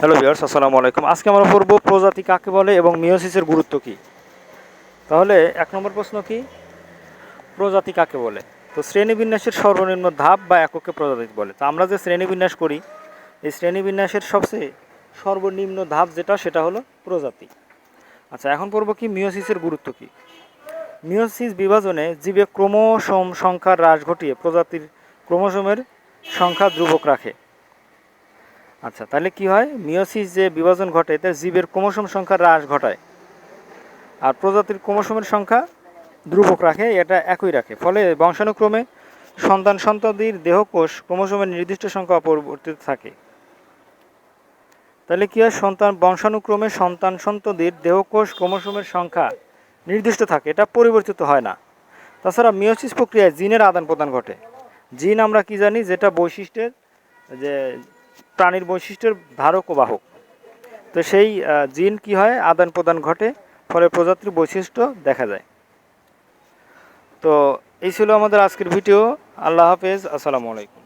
Hello viewers আসসালামু আলাইকুম। আজকে আমরা পড়ব প্রজাতি কাকে বলে এবং মিওসিসের গুরুত্ব কী? তাহলে এক নম্বর প্রশ্ন কি? প্রজাতি কাকে বলে? তো শ্রেণীবিন্যাসের সর্বনিম্ন ধাপ বা এককে প্রজাতি বলে। তো আমরা যে শ্রেণীবিন্যাস করি, এই শ্রেণীবিন্যাসের সবচেয়ে সর্বনিম্ন ধাপ যেটা, সেটা হলো প্রজাতি। আচ্ছা এখন পড়ব কি মিওসিসের গুরুত্ব কী? মিওসিস বিভাজনে জীবে ক্রমসম সংখ্যার হ্রাস ঘটিয়ে প্রজাতির ক্রোমোসোমের সংখ্যা ধ্রুবক রাখে। আচ্ছা তাহলে কি হয়? মিওসিস যে বিভাজন ঘটে, এতে জীবের ক্রোমোসোম সংখ্যার হ্রাস ঘটায়। আর প্রজাতির ক্রোমোসোমের সংখ্যা ধ্রুবক রাখে, এটা একই রাখে। ফলে বংশানুক্রমে সন্তান সন্ততির দেহকোষ ক্রোমোসোমের নির্দিষ্ট সংখ্যা অপরিবর্তিত থাকে। তাহলে কি হয়? সন্তান বংশানুক্রমে সন্তান সন্ততির দেহকোষ ক্রোমোসোমের সংখ্যা নির্দিষ্ট থাকে, এটা পরিবর্তিত হয় না। তাছাড়া মিওসিস প্রক্রিয়ায় জিনের আদান প্রদান ঘটে। জিন আমরা কি জানি, যেটা বৈশিষ্ট্যের যে প্রাণীর বৈশিষ্ট্যের ধারক ও বাহক। তো সেই জিন কি হয়? আদান প্রদান ঘটে, ফলে প্রজাতির বৈশিষ্ট্য দেখা যায়। তো এই ছিল আমাদের আজকের ভিডিও। আল্লাহ হাফেজ, আসসালামু আলাইকুম।